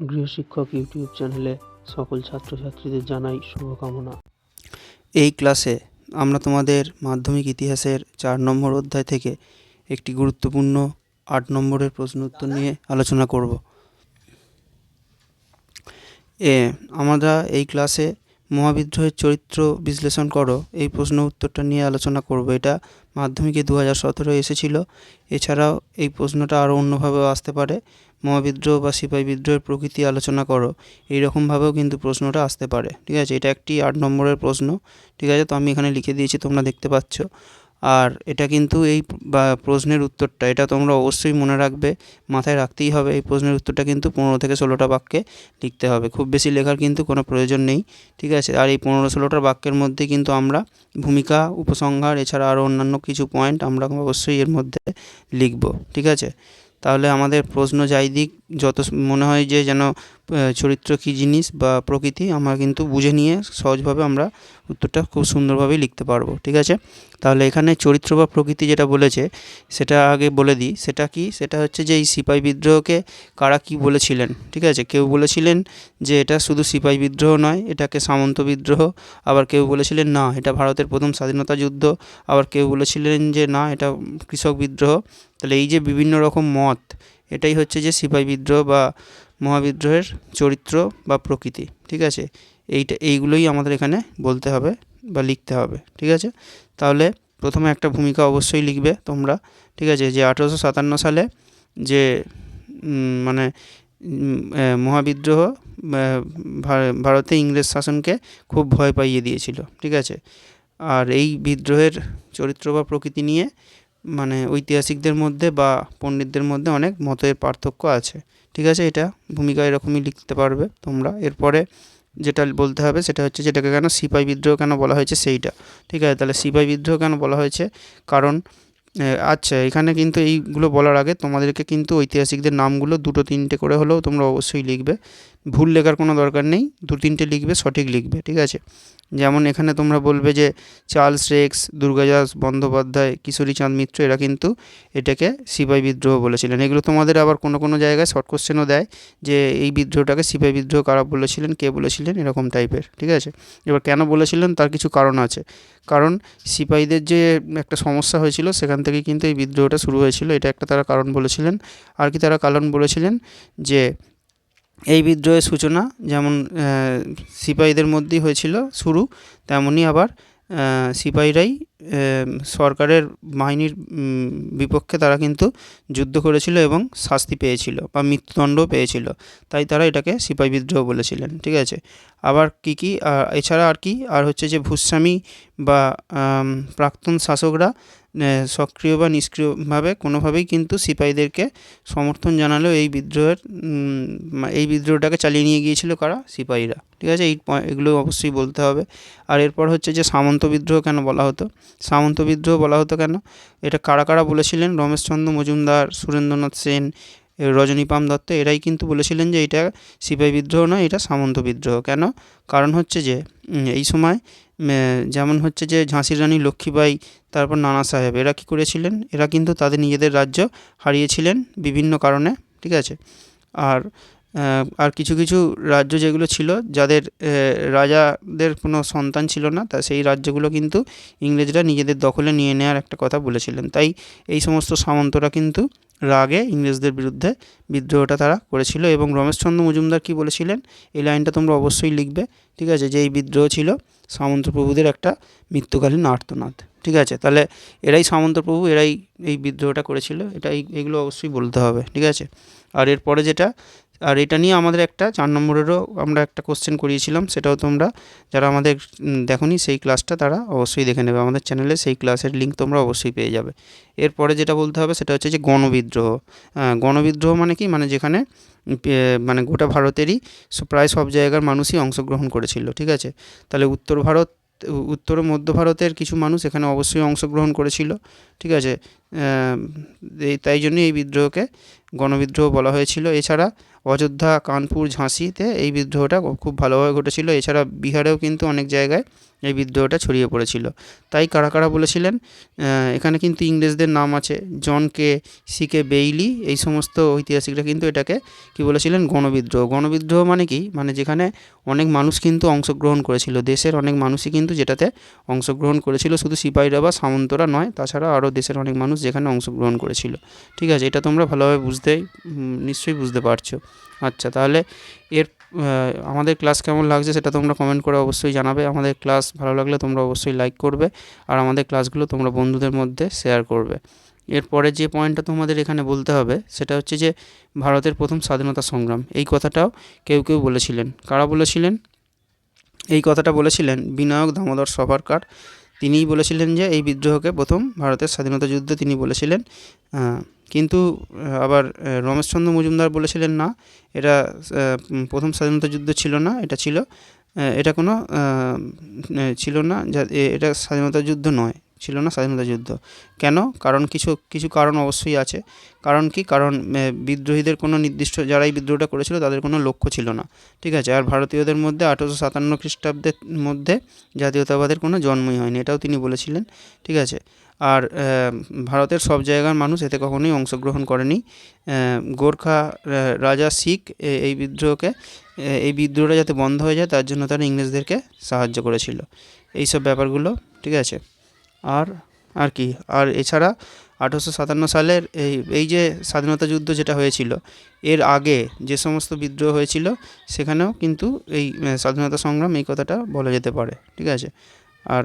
গৃহশিক্ষক YouTube চ্যানেলে সকল ছাত্রছাত্রীদের জানাই শুভকামনা। এই ক্লাসে আমরা তোমাদের মাধ্যমিক ইতিহাসের চার নম্বর অধ্যায় থেকে একটি গুরুত্বপূর্ণ আট নম্বরের প্রশ্ন উত্তর নিয়ে আলোচনা করব। এ, আমরা এই ক্লাসে মহাবিদ্রোহের চরিত্র বিশ্লেষণ করো, এই প্রশ্ন উত্তরটা নিয়ে আলোচনা করব। এটা মাধ্যমিকে দু হাজার সতেরো এসেছিল। এছাড়াও এই প্রশ্নটা আরও অন্যভাবেও আসতে পারে। মহাবিদ্রোহ বা সিপাহী বিদ্রোহের প্রকৃতি আলোচনা করো, এইরকমভাবেও কিন্তু প্রশ্নটা আসতে পারে। ঠিক আছে? এটা একটি আট নম্বরের প্রশ্ন। ঠিক আছে? তো আমি এখানে লিখে দিয়েছি, তোমরা দেখতে পাচ্ছ। আর এটা কিন্তু এই প্রশ্নের উত্তরটা, এটা তোমরা অবশ্যই মনে রাখবে, মাথায় রাখতেই হবে, এই প্রশ্নের উত্তরটা কিন্তু পনেরো থেকে ষোলোটা বাক্যে লিখতে হবে। খুব বেশি লেখার কিন্তু কোনো প্রয়োজন নেই, ঠিক আছে? আর এই পনেরো ষোলোটা বাক্যের মধ্যে কিন্তু আমরা ভূমিকা, উপসংহার, এছাড়া আরও অন্যান্য কিছু পয়েন্ট আমরা অবশ্যই এর মধ্যে লিখব, ঠিক আছে? তাহলে আমাদের প্রশ্ন যাই দিক, যত মনে হয় যে যেন চরিত্র কী জিনিস বা প্রকৃতি আমরা কিন্তু বুঝে নিয়ে সহজভাবে আমরা উত্তরটা খুব সুন্দরভাবেই লিখতে পারব, ঠিক আছে? তাহলে এখানে চরিত্র বা প্রকৃতি যেটা বলেছে, সেটা আগে বলে দিই। সেটা কি? সেটা হচ্ছে যে এই সিপাহী বিদ্রোহকে কারা কী বলেছিলেন, ঠিক আছে? কেউ বলেছিলেন যে এটা শুধু সিপাহী বিদ্রোহ নয়, এটাকে সামন্ত বিদ্রোহ। আবার কেউ বলেছিলেন, না, এটা ভারতের প্রথম স্বাধীনতা যুদ্ধ। আবার কেউ বলেছিলেন যে, না, এটা কৃষক বিদ্রোহ। তাহলে এই যে বিভিন্ন রকম মত, এটাই হচ্ছে যে সিপাহী বিদ্রোহ বা মহাবিদ্রোহের চরিত্র বা প্রকৃতি, ঠিক আছে? এইটা, এইগুলোই আমাদের এখানে বলতে হবে বা লিখতে হবে, ঠিক আছে? তাহলে প্রথমে একটা ভূমিকা অবশ্যই লিখবে তোমরা, ঠিক আছে? যে আঠেরোশো সাতান্ন সালে যে মানে মহাবিদ্রোহ ভারতে ইংরেজ শাসনকে খুব ভয় পাইয়ে দিয়েছিল, ঠিক আছে? আর এই বিদ্রোহের চরিত্র বা প্রকৃতি নিয়ে মানে ঐতিহাসিকদের মধ্যে বা পণ্ডিতদের মধ্যে অনেক মতের পার্থক্য আছে ঠিক আছে? এটা ভূমিকা এরকমই লিখতে পারবে তোমরা। এরপরে যেটা বলতে হবে সেটা হচ্ছে যেটাকে কেন সিপাই বিদ্রোহ কেন বলা হয়েছে সেইটা। ঠিক আছে? তাহলে সিপাই বিদ্রোহ কেন বলা হয়েছে? কারণ আচ্ছা এখানে কিন্তু এইগুলো বলার আগে তোমাদেরকে কিন্তু ঐতিহাসিকদের নামগুলো দুটো তিনটে করে হলেও তোমরা অবশ্যই লিখবে। ভুল লেখার কোনো দরকার নেই, দু তিনটে লিখবে, সঠিক লিখবে, ঠিক আছে? যেমন এখানে তোমরা বলবে যে চার্লস রেক্স, দুর্গাদাস বন্দ্যোপাধ্যায় কিশোরীচাঁদ মিত্র, এরা কিন্তু এটাকে সিপাহী বিদ্রোহ বলেছিলেন। এগুলো তোমাদের আবার কোনো কোনো জায়গায় শর্ট কোশ্চেনও দেয় যে এই বিদ্রোহটাকে সিপাহী বিদ্রোহ কারা বলেছিলেন, কে বলেছিলেন, এরকম টাইপের, ঠিক আছে? এবার কেন বলেছিলেন তার কিছু কারণ আছে। কারণ সিপাহীদের যে একটা সমস্যা হয়েছিল সেখান থেকে কিন্তু এই বিদ্রোহটা শুরু হয়েছিল। এটা একটা তারা কারণ বলেছিলেন। আর কি তারা কারণ বলেছিলেন? যে এই বিদ্রোহের সূচনা যেমন সিপাহীদের মধ্যেই হয়েছিল শুরু তেমনই আবার সিপাহীরাই সরকারের বাহিনীর বিপক্ষে তারা কিন্তু যুদ্ধ করেছিল এবং শাস্তি পেয়েছিল বা মৃত্যুদণ্ডও পেয়েছিল। তাই তারা এটাকে সিপাহী বিদ্রোহ বলেছিলেন, ঠিক আছে? আবার কী কী? এছাড়া আর কি? আর হচ্ছে যে ভূস্বামী বা প্রাক্তন শাসকরা সক্রিয় বা নিষ্ক্রিয়ভাবে কোনোভাবেই কিন্তু সিপাহীদেরকে সমর্থন জানালেও এই বিদ্রোহের এই বিদ্রোহটাকে চালিয়ে নিয়ে গিয়েছিল কারা? সিপাহীরা, ঠিক আছে? এই এগুলো অবশ্যই বলতে হবে। আর এরপর হচ্ছে যে সামন্ত বিদ্রোহ কেন বলা হতো? সামন্ত বিদ্রোহ বলা হতো কেন? এটা কারা কারা বলেছিলেন? রমেশচন্দ্র মজুমদার, সুরেন্দ্রনাথ সেন রজনীপাম দত্ত, এরাই কিন্তু বলেছিলেন যে এটা সিপাহী বিদ্রোহ নয়, এটা সামন্ত বিদ্রোহ। কেন? কারণ হচ্ছে যে এই সময় যেমন হচ্ছে যে ঝাঁসির রানী লক্ষ্মীবাই তারপর নানা সাহেব, এরা কী করেছিলেন? এরা কিন্তু তাদের নিজেদের রাজ্য হারিয়েছিলেন বিভিন্ন কারণে, ঠিক আছে? আর আর কিছু কিছু রাজ্য যেগুলো ছিল, যাদের রাজাদের কোনো সন্তান ছিল না, তা সেই রাজ্যগুলো কিন্তু ইংরেজরা নিজেদের দখলে নিয়ে নেওয়ার একটা কথা বলেছিলেন। তাই এই সমস্ত সামন্তরা কিন্তু রাগে ইংরেজদের বিরুদ্ধে বিদ্রোহটা তারা করেছিল এবং রমেশচন্দ্র মজুমদার কী বলেছিলেন? এই লাইনটা তোমরা অবশ্যই লিখবে, ঠিক আছে? যে এই বিদ্রোহ ছিল সামন্তপ্রভুদের একটা মৃত্যুকালীন আর্তনাদ, ঠিক আছে? তাহলে এরাই সামন্তপ্রভু এরাই এই বিদ্রোহটা করেছিল, এটাই, এগুলো অবশ্যই বলতে হবে, ঠিক আছে? আর এরপরে যেটা আর এটা নিয়ে আমাদের একটা চার নম্বরেরও আমরা একটা কোশ্চেন করিয়েছিলাম, সেটাও তোমরা যারা আমাদের দেখনি সেই ক্লাসটা তারা অবশ্যই দেখে নেবে। আমাদের চ্যানেলে সেই ক্লাসের লিঙ্ক তোমরা অবশ্যই পেয়ে যাবে। এরপরে যেটা বলতে হবে সেটা হচ্ছে যে গণবিদ্রোহ। গণবিদ্রোহ মানে কি? মানে যেখানে মানে গোটা ভারতেরই প্রায় সব জায়গার মানুষই অংশগ্রহণ করেছিল, ঠিক আছে? তাহলে উত্তর ভারত, উত্তর মধ্য ভারতের কিছু মানুষ এখানে অবশ্যই অংশগ্রহণ করেছিল, ঠিক আছে? তাই জন্য এই বিদ্রোহকে গণবিদ্রোহ বলা হয়েছিল। এছাড়া অযোধ্যা, কানপুর, ঝাঁসিতে এই বিদ্রোহটা খুব ভালোভাবে ঘটেছিল। এছাড়া বিহারেও কিন্তু অনেক জায়গায় এই বিদ্রোহটা ছড়িয়ে পড়েছিল। তাই কারা কারা বলেছিলেন? এখানে কিন্তু ইংরেজদের নাম আছে। জন কে সি কে বেইলি, এই সমস্ত ঐতিহাসিকরা কিন্তু এটাকে কি বলেছিলেন? গণবিদ্রোহ। গণবিদ্রোহ মানে কি? মানে যেখানে অনেক মানুষ কিন্তু অংশগ্রহণ করেছিল। দেশের অনেক মানুষই কিন্তু যেটাতে অংশগ্রহণ করেছিল। শুধু সিপাহীরা বা সামন্তরা নয়, তাছাড়া আরও দেশের অনেক মানুষ যেখানে অংশগ্রহণ করেছিল। ঠিক আছে, এটা তোমরা ভালোভাবে বুঝতেই নিশ্চয়ই বুঝতে পারছ। আচ্ছা তাহলে এর আমাদের ক্লাস কেমন লাগছে সেটা তোমরা কমেন্ট করে অবশ্যই জানাবে। আমাদের ক্লাস ভালো লাগলে তোমরা অবশ্যই লাইক করবে আর আমাদের ক্লাসগুলো তোমরা বন্ধুদের মধ্যে শেয়ার করবে। এরপরে যে পয়েন্টটা তোমাদের এখানে বলতে হবে সেটা হচ্ছে যে ভারতের প্রথম স্বাধীনতা সংগ্রাম। এই কথাটাও কেউ কেউ বলেছিলেন। কারা বলেছিলেন? এই কথাটা বলেছিলেন বিনায়ক দামোদর সভারকার। তিনিই বলেছিলেন যে এই বিদ্রোহকে প্রথম ভারতের স্বাধীনতা যুদ্ধ তিনি বলেছিলেন কিন্তু আবার রমেশচন্দ্র মজুমদার বলেছিলেন না, এটা প্রথম স্বাধীনতা যুদ্ধ ছিল না, এটা ছিল এটা কোনো ছিল না, যা- এটা স্বাধীনতা যুদ্ধ নয়, ছিল না স্বাধীনতা যুদ্ধ। কেন? কারণ কিছু কিছু কারণ অবশ্যই আছে। কারণ কি? কারণ বিদ্রোহীদের কোনো নির্দিষ্ট, যারাই বিদ্রোহটা করেছিল তাদের কোনো লক্ষ্য ছিল না, ঠিক আছে? আর ভারতীয়দের মধ্যে আঠেরোশো সাতান্ন খ্রিস্টাব্দের মধ্যে জাতীয়তাবাদের কোনো জন্মই হয়নি, এটাও তিনি বলেছিলেন, ঠিক আছে? আর ভারতের সব জায়গার মানুষ এতে কখনোই অংশগ্রহণ করেনি। গোর্খা রাজা শিখ এই বিদ্রোহকে এই বিদ্রোহটা যাতে বন্ধ হয়ে যায়, তার জন্য তারা ইংরেজদেরকে সাহায্য করেছিল। এই সব ব্যাপারগুলো, ঠিক আছে? আর আর কি? আর এছাড়া আঠেরোশো সাতান্ন সালের এই এই যে স্বাধীনতা যুদ্ধ যেটা হয়েছিল, এর আগে যে সমস্ত বিদ্রোহ হয়েছিল, সেখানেও কিন্তু এই স্বাধীনতা সংগ্রাম এই কথাটা বলা যেতে পারে, ঠিক আছে? আর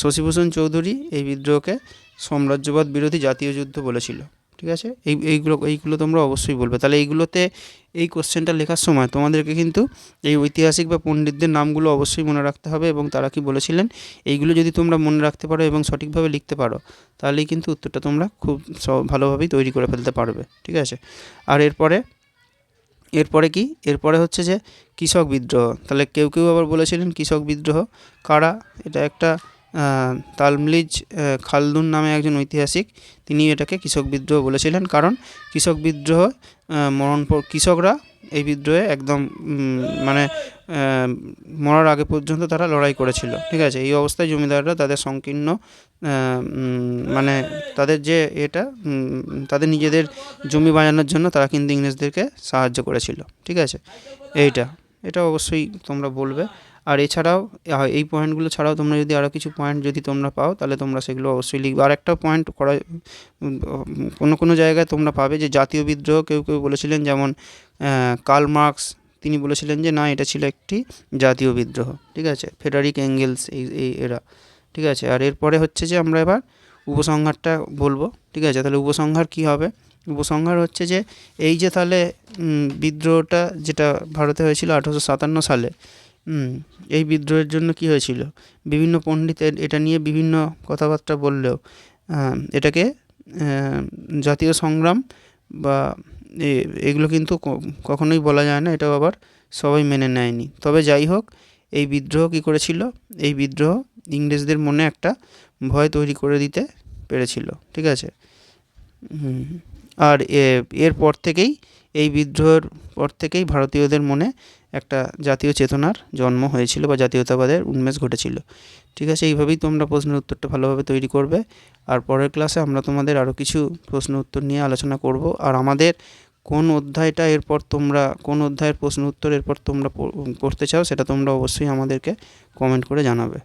শশীভূষণ চৌধুরী এই বিদ্রোহকে সাম্রাজ্যবাদ বিরোধী জাতীয় যুদ্ধ বলেছিল, ঠিক আছে? এই, এইগুলো এইগুলো তোমরা অবশ্যই বলবে। তাহলে এইগুলোতে এই কোশ্চেনটা লেখার সময় তোমাদেরকে কিন্তু এই ঐতিহাসিক বা পণ্ডিতদের নামগুলো অবশ্যই মনে রাখতে হবে এবং তারা কি বলেছিলেন, এইগুলো যদি তোমরা মনে রাখতে পারো এবং সঠিকভাবে লিখতে পারো, তাহলেই কিন্তু উত্তরটা তোমরা খুব ভালোভাবেই তৈরি করে ফেলতে পারবে, ঠিক আছে? আর এরপরে এরপরে কি? এরপরে হচ্ছে যে কৃষক বিদ্রোহ। তাহলে কেউ কেউ আবার বলেছিলেন কৃষক বিদ্রোহ। কারা? এটা একটা তালমলিজ খালদুন নামে একজন ঐতিহাসিক। তিনি এটাকে কৃষক বিদ্রোহ বলেছিলেন। কারণ কৃষক বিদ্রোহ মরণ কৃষকরা এই বিদ্রোহে একদম মানে মরার আগে পর্যন্ত তারা লড়াই করেছিল। ঠিক আছে? এই অবস্থায় জমিদাররা তাদের সংকীর্ণ মানে তাদের যে এটা তাদের নিজেদের জমি বাজানোর জন্য তারা কিন্তু ইংরেজদেরকে সাহায্য করেছিল। ঠিক আছে? এইটা। এটা অবশ্যই তোমরা বলবে। আর এছাড়াও এই পয়েন্টগুলো ছাড়াও তোমরা যদি আরও কিছু পয়েন্ট যদি তোমরা পাও, তাহলে তোমরা সেগুলো অবশ্যই লিখবে। আর একটা পয়েন্ট করা কোনো কোনো জায়গায় তোমরা পাবে যে জাতীয় বিদ্রোহ, কেউ কেউ বলেছিলেন যেমন কার্ল মার্কস তিনি বলেছিলেন যে না, এটা ছিল একটি জাতীয় বিদ্রোহ, ঠিক আছে? ফেডারিক অ্যাঙ্গেলস এই এই এরা, ঠিক আছে? আর এরপরে হচ্ছে যে আমরা এবার উপসংহারটা বলব, ঠিক আছে? তাহলে উপসংহার কী হবে? উপসংহার হচ্ছে যে, এই যে তাহলে বিদ্রোহটা যেটা ভারতে হয়েছিল আঠেরোশো সাতান্ন সালে এই বিদ্রোহের জন্য কি হয়েছিল? বিভিন্ন পণ্ডিত এ- এটা নিয়ে বিভিন্ন কথাবার্তা বললেও এটাকে জাতীয় সংগ্রাম বা এগুলো কিন্তু কখনোই বলা যায় না, এটাও আবার সবাই মেনে নেয়নি। তবে যাই হোক, এই বিদ্রোহ কী করেছিল? এই বিদ্রোহ ইংরেজদের মনে একটা ভয় তৈরি করে দিতে পেরেছিল, ঠিক আছে? আর এরপর থেকেই, এই বিদ্রোহের পর থেকেই ভারতীয়দের মনে একটা জাতীয় চেতনার জন্ম হয়েছিল বা জাতীয়তাবাদের উন্মেষ ঘটেছিল। ঠিক আছে, এইভাবেই তোমরা প্রশ্নের উত্তরটা ভালোভাবে তৈরি করবে। আর পরের ক্লাসে আমরা তোমাদের আরও কিছু প্রশ্ন উত্তর নিয়ে আলোচনা করব। আর আমাদের কোন অধ্যায়টা এরপর তোমরা, কোন অধ্যায়ের প্রশ্ন উত্তর এরপর তোমরা পড়তে চাও সেটা তোমরা অবশ্যই আমাদেরকে কমেন্ট করে জানাবে।